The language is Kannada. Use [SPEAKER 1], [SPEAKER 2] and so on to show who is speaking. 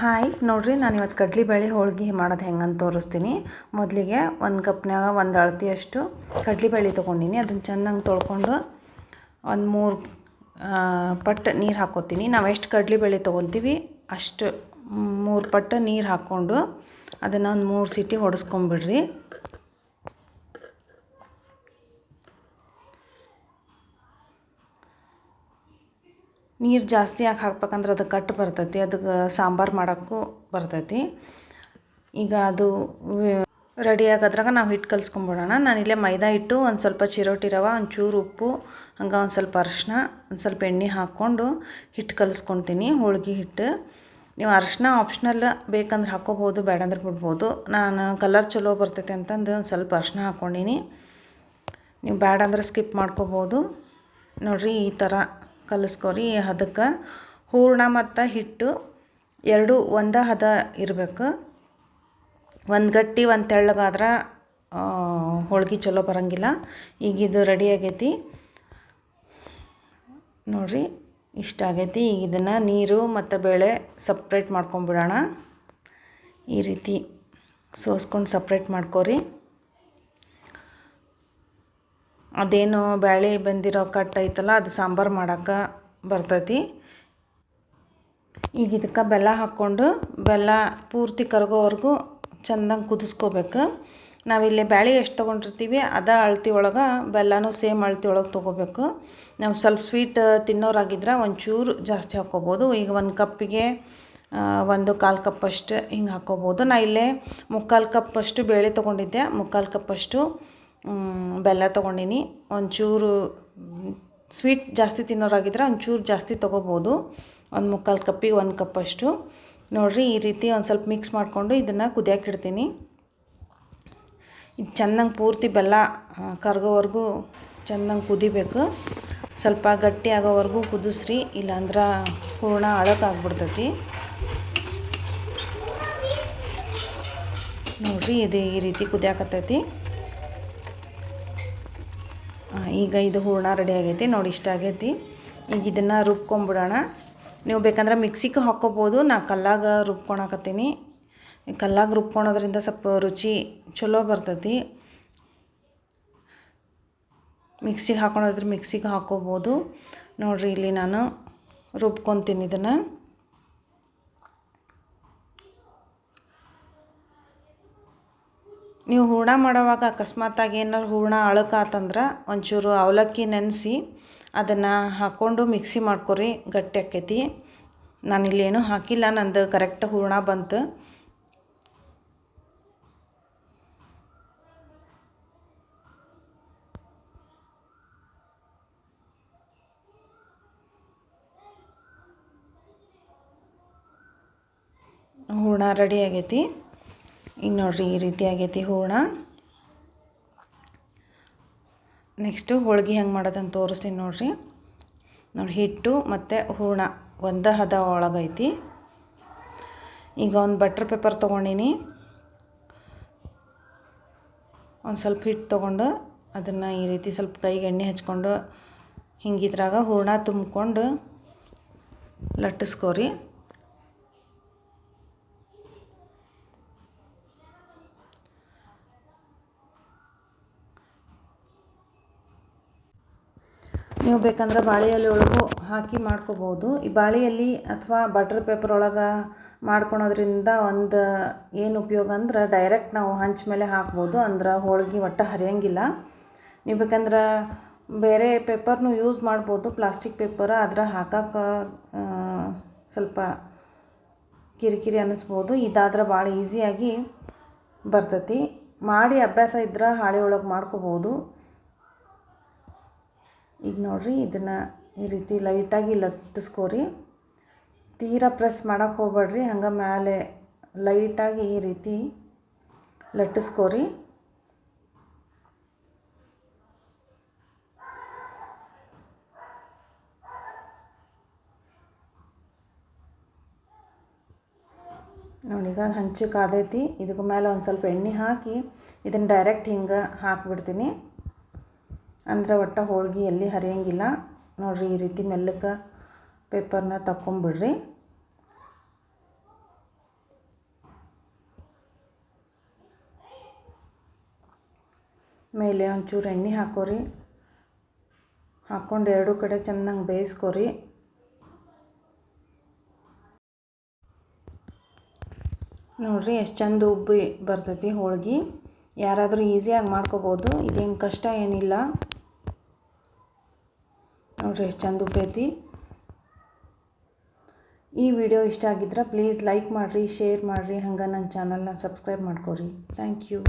[SPEAKER 1] ಹಾಯ್, ನೋಡಿರಿ ನಾನು ಇವತ್ತು ಕಡ್ಲೆಬೇಳೆ ಹೋಳ್ಗೆ ಮಾಡೋದು ಹೆಂಗಂತ ತೋರಿಸ್ತೀನಿ. ಮೊದಲಿಗೆ ಒಂದು ಕಪ್ನಾಗ ಒಂದು ಅಳತೆಯಷ್ಟು ಕಡ್ಲೆಬೇಳೆ ತೊಗೊಂಡಿನಿ. ಅದನ್ನು ಚೆನ್ನಾಗಿ ತೊಳ್ಕೊಂಡು ಒಂದು ಮೂರು ಪಟ್ಟು ನೀರು ಹಾಕ್ಕೋತೀನಿ ನಾವು ಎಷ್ಟು ಕಡ್ಲೆಬೇಳೆ ತೊಗೊತೀವಿ ಅಷ್ಟು ಮೂರು ಪಟ್ಟು ನೀರು ಹಾಕ್ಕೊಂಡು ಅದನ್ನು ಒಂದು ಮೂರು ಸೀಟಿ ಹೊಡೆಸ್ಕೊಂಬಿಡ್ರಿ ನೀರು ಜಾಸ್ತಿ ಯಾಕೆ ಹಾಕ್ಬೇಕಂದ್ರೆ ಅದು ಕಟ್ಟು ಬರ್ತೈತಿ, ಅದಕ್ಕೆ ಸಾಂಬಾರು ಮಾಡೋಕ್ಕೂ ಬರ್ತೈತಿ. ಈಗ ಅದು ರೆಡಿ ಆಗೋದ್ರಾಗ ನಾವು ಹಿಟ್ಟು ಕಲ್ಸ್ಕೊಂಬಿಡೋಣ. ನಾನಿಲ್ಲೇ ಮೈದಾ ಹಿಟ್ಟು, ಒಂದು ಸ್ವಲ್ಪ ಚಿರೋಟಿ ರವೆ, ಒಂಚೂರು ಉಪ್ಪು, ಹಂಗೆ ಒಂದು ಸ್ವಲ್ಪ ಅರಶಿನ, ಒಂದು ಸ್ವಲ್ಪ ಎಣ್ಣೆ ಹಾಕ್ಕೊಂಡು ಹಿಟ್ಟು ಕಲಿಸ್ಕೊತೀನಿ, ಹೋಳ್ಗೆ ಹಿಟ್ಟು. ನೀವು ಅರಶಿನ ಆಪ್ಷನಲ್ ಬೇಕಂದ್ರೆ ಹಾಕ್ಕೋಬೋದು ಬೇಡಂದ್ರೆ ಬಿಡ್ಬೋದು. ನಾನು ಕಲರ್ ಚಲೋ ಬರ್ತೈತೆ ಅಂತಂದು ಒಂದು ಸ್ವಲ್ಪ ಅರಶಿನ ಹಾಕ್ಕೊಂಡೀನಿ ನೀವು ಬೇಡಂದ್ರೆ ಸ್ಕಿಪ್ ಮಾಡ್ಕೋಬೋದು. ನೋಡಿರಿ ಈ ಥರ ಕಲಿಸ್ಕೊರಿ ಅದಕ್ಕೆ ಹೂರ್ಣ ಮತ್ತು ಹಿಟ್ಟು ಎರಡು ಒಂದೇ ಹದ ಇರಬೇಕು. ಒಂದು ಗಟ್ಟಿ, ಒಂದು ತೆಳ್ಳಗಾದ್ರೆ ಹೋಳ್ಗೆ ಚಲೋ ಬರೋಂಗಿಲ್ಲ. ಈಗ ಇದು ರೆಡಿ ಆಗೈತಿ. ನೋಡಿರಿ, ಇಷ್ಟ ಆಗೈತಿ. ಈಗ ಇದನ್ನು ನೀರು ಮತ್ತು ಬೇಳೆ ಸಪ್ರೇಟ್ ಮಾಡ್ಕೊಂಬಿಡೋಣ. ಈ ರೀತಿ ಸೋಸ್ಕೊಂಡು ಸಪ್ರೇಟ್ ಮಾಡ್ಕೊರಿ. ಅದೇನು ಬ್ಯಾಳಿ ಬಂದಿರೋ ಕಟ್ ಐತಲ್ಲ, ಅದು ಸಾಂಬಾರು ಮಾಡೋಕೆ ಬರ್ತೈತಿ. ಈಗ ಇದಕ್ಕೆ ಬೆಲ್ಲ ಹಾಕ್ಕೊಂಡು, ಬೆಲ್ಲ ಪೂರ್ತಿ ಕರಗೋವರೆಗೂ ಚೆಂದಂಗೆ ಕುದಿಸ್ಕೋಬೇಕು. ನಾವಿಲ್ಲಿ ಬ್ಯಾಳಿ ಎಷ್ಟು ತೊಗೊಂಡಿರ್ತೀವಿ, ಅದ ಅಳತಿ ಒಳಗೆ ಬೆಲ್ಲನೂ ಸೇಮ್ ಅಳತಿ ಒಳಗೆ ತೊಗೋಬೇಕು. ನಾವು ಸ್ವಲ್ಪ ಸ್ವೀಟ್ ತಿನ್ನೋರಾಗಿದ್ರೆ ಒಂಚೂರು ಜಾಸ್ತಿ ಹಾಕ್ಕೋಬೋದು ಈಗ ಒಂದು ಕಪ್ಪಿಗೆ ಒಂದು ಕಾಲು ಕಪ್ಪಷ್ಟು ಹಿಂಗೆ ಹಾಕ್ಕೋಬೋದು ನಾ ಇಲ್ಲೇ ಮುಕ್ಕಾಲು ಕಪ್ಪಷ್ಟು ಬೇಳೆ ತೊಗೊಂಡಿದ್ದೆ. ಮುಕ್ಕಾಲು ಕಪ್ಪಷ್ಟು ಬೆಲ್ಲ ತೊಗೊಂಡಿನಿ. ಒಂಚೂರು ಸ್ವೀಟ್ ಜಾಸ್ತಿ ತಿನ್ನೋರಾಗಿದ್ದರೆ ಒಂಚೂರು ಜಾಸ್ತಿ ತೊಗೋಬೋದು. ಒಂದು ಮುಕ್ಕಾಲು ಕಪ್ಪಿಗೆ ಒಂದು ಕಪ್ಪಷ್ಟು ನೋಡಿರಿ, ಈ ರೀತಿ ಒಂದು ಸ್ವಲ್ಪ ಮಿಕ್ಸ್ ಮಾಡಿಕೊಂಡು ಇದನ್ನು ಕುದಿಯೋಕೆ ಇಡ್ತೀನಿ. ಇದು ಚೆನ್ನಾಗಿ ಪೂರ್ತಿ ಬೆಲ್ಲ ಕರಗೋವರೆಗೂ ಚೆನ್ನಾಗಿ ಕುದಿಬೇಕು. ಸ್ವಲ್ಪ ಗಟ್ಟಿ ಆಗೋವರೆಗೂ ಕುದಿಸ್ರಿ, ಇಲ್ಲಾಂದ್ರೆ ಹೂರ್ಣ ಅಳಕಾಗ್ಬಿಡ್ತೈತಿ ನೋಡಿರಿ, ಇದು ಈ ರೀತಿ ಕುದಿಯಾಕತ್ತೈತಿ. ಈಗ ಇದು ಹೂರ್ಣ ರೆಡಿ ಆಗೈತಿ, ನೋಡಿ ಇಷ್ಟ ಆಗೈತಿ. ಈಗ ಇದನ್ನು ರುಬ್ಕೊಂಬಿಡೋಣ. ನೀವು ಬೇಕಂದ್ರೆ ಮಿಕ್ಸಿಗೆ ಹಾಕ್ಕೋಬೋದು, ನಾ ಕಲ್ಲಾಗ ರುಬ್ಕೊಳಕತ್ತೀನಿ ಕಲ್ಲಾಗ ರುಬ್ಕೊಳೋದ್ರಿಂದ ಸ್ವಲ್ಪ ರುಚಿ ಚಲೋ ಬರ್ತೈತಿ. ಮಿಕ್ಸಿಗೆ ಹಾಕೊಳೋದ್ರೆ ಮಿಕ್ಸಿಗೆ ಹಾಕ್ಕೋಬೋದು. ನೋಡಿರಿ ಇಲ್ಲಿ ನಾನು ರುಬ್ಕೊತೀನಿ ಇದನ್ನು. ನೀವು ಹೂರ್ಣ ಮಾಡೋವಾಗ ಅಕಸ್ಮಾತಾಗಿ ಏನಾರು ಹೂರ್ಣ ಅಳಕಾತಂದ್ರೆ ಒಂಚೂರು ಅವಲಕ್ಕಿ ನೆನೆಸಿ ಅದನ್ನು ಹಾಕ್ಕೊಂಡು ಮಿಕ್ಸಿ ಮಾಡ್ಕೊರಿ, ಗಟ್ಟಿ ಆಕೈತಿ ನಾನಿಲ್ಲೇನೂ ಹಾಕಿಲ್ಲ, ನಂದು ಕರೆಕ್ಟ್ ಹೂರ್ಣ ಬಂತು. ಹೂರ್ಣ ರೆಡಿ ಆಗೈತಿ. ಈಗ ನೋಡಿರಿ ಈ ರೀತಿ ಆಗೈತಿ ಹೂರ್ಣ. ನೆಕ್ಸ್ಟು ಹೋಳ್ಗೆ ಹೆಂಗೆ ಮಾಡೋದಂತ ತೋರಿಸ್ತೀನಿ ನೋಡಿರಿ. ನೋಡಿ ಹಿಟ್ಟು ಮತ್ತು ಹೂರ್ಣ ಒಂದೇ ಹದ ಒಳಗೈತಿ ಈಗ ಒಂದು ಬಟ್ರ್ ಪೇಪರ್ ತೊಗೊಂಡಿನಿ. ಒಂದು ಸ್ವಲ್ಪ ಹಿಟ್ಟು ತೊಗೊಂಡು ಅದನ್ನು ಈ ರೀತಿ ಸ್ವಲ್ಪ ಕೈಗೆ ಎಣ್ಣೆ ಹಚ್ಕೊಂಡು ಹಿಂಗಿದ್ರಾಗ ಹೂರ್ಣ ತುಂಬಿಕೊಂಡು ಲಟ್ಟಿಸ್ಕೋರಿ. ನೀವು ಬೇಕಂದ್ರೆ ಬಾಳೆ ಎಲೆ ಒಳಗೂ ಹಾಕಿ ಮಾಡ್ಕೋಬೋದು. ಈ ಬಾಳೆ ಅಥವಾ ಬಟ್ರ್ ಪೇಪರ್ ಒಳಗೆ ಮಾಡ್ಕೊಳೋದ್ರಿಂದ ಒಂದು ಏನು ಉಪಯೋಗ ಅಂದ್ರೆ ಡೈರೆಕ್ಟ್ ನಾವು ಹಂಚ ಮೇಲೆ ಹಾಕ್ಬೋದು. ಅಂದ್ರೆ ಹೋಳ್ಗೆ ಒಟ್ಟು ಹರಿಯಂಗಿಲ್ಲ. ನೀವು ಬೇಕಂದ್ರೆ ಬೇರೆ ಪೇಪರ್ನು ಯೂಸ್ ಮಾಡ್ಬೋದು. ಪ್ಲಾಸ್ಟಿಕ್ ಪೇಪರ್ ಅದರ ಹಾಕಕ್ಕೆ ಸ್ವಲ್ಪ ಕಿರಿಕಿರಿ ಅನ್ನಿಸ್ಬೋದು ಇದಾದ್ರೆ ಭಾಳ ಈಸಿಯಾಗಿ ಬರ್ತೈತಿ. ಮಾಡಿ ಅಭ್ಯಾಸ ಇದ್ರೆ ಹಾಳೆ ಒಳಗೆ ಮಾಡ್ಕೋಬೋದು. ಈಗ ನೋಡಿರಿ ಇದನ್ನು ಈ ರೀತಿ ಲೈಟಾಗಿ ಲಟ್ಟಿಸ್ಕೋರಿ ತೀರಾ ಪ್ರೆಸ್ ಮಾಡೋಕ್ಕೆ ಹೋಗ್ಬೇಡ್ರಿ, ಹಂಗೆ ಮೇಲೆ ಲೈಟಾಗಿ ಈ ರೀತಿ ಲಟ್ಟಿಸ್ಕೋರಿ. ನೋಡೀಗ ಹಂಚಕ್ಕೆ ಆದೈತಿ. ಇದಕ್ಕೆ ಮೇಲೆ ಒಂದು ಸ್ವಲ್ಪ ಎಣ್ಣೆ ಹಾಕಿ ಇದನ್ನು ಡೈರೆಕ್ಟ್ ಹಿಂಗೆ ಹಾಕಿಬಿಡ್ತೀನಿ. ಅಂದ್ರೆ ಒಟ್ಟು ಹೋಳ್ಗೆ ಎಲ್ಲಿ ಹರಿಯಂಗಿಲ್ಲ. ನೋಡಿರಿ ಈ ರೀತಿ ಮೆಲ್ಲಕ್ಕೆ ಪೇಪರ್ನ ತಕ್ಕೊಂಬಿಡ್ರಿ. ಮೇಲೆ ಒಂಚೂರು ಎಣ್ಣೆ ಹಾಕೋರಿ. ಹಾಕ್ಕೊಂಡು ಎರಡು ಕಡೆ ಚೆನ್ನಾಗಿ ಬೇಯಿಸ್ಕೊರಿ. ನೋಡಿರಿ ಎಷ್ಟು ಚಂದ ಉಬ್ಬಿ ಬರ್ತೈತಿ ಹೋಳ್ಗೆ. ಯಾರಾದರೂ ಈಸಿಯಾಗಿ ಮಾಡ್ಕೋಬೋದು. ಇದೇನು ಕಷ್ಟ ಏನಿಲ್ಲ. ನೋಡಿರಿ ಎಷ್ಟು ಚಂದ ಉಪ್ಪೈತಿ ಈ ವಿಡಿಯೋ ಇಷ್ಟ ಆಗಿದ್ರೆ ಪ್ಲೀಸ್ ಲೈಕ್ ಮಾಡಿರಿ, ಶೇರ್ ಮಾಡಿರಿ, ಹಂಗೆ ನನ್ನ ಚಾನಲ್ನ ಸಬ್ಸ್ಕ್ರೈಬ್ ಮಾಡ್ಕೊರಿ. Thank you.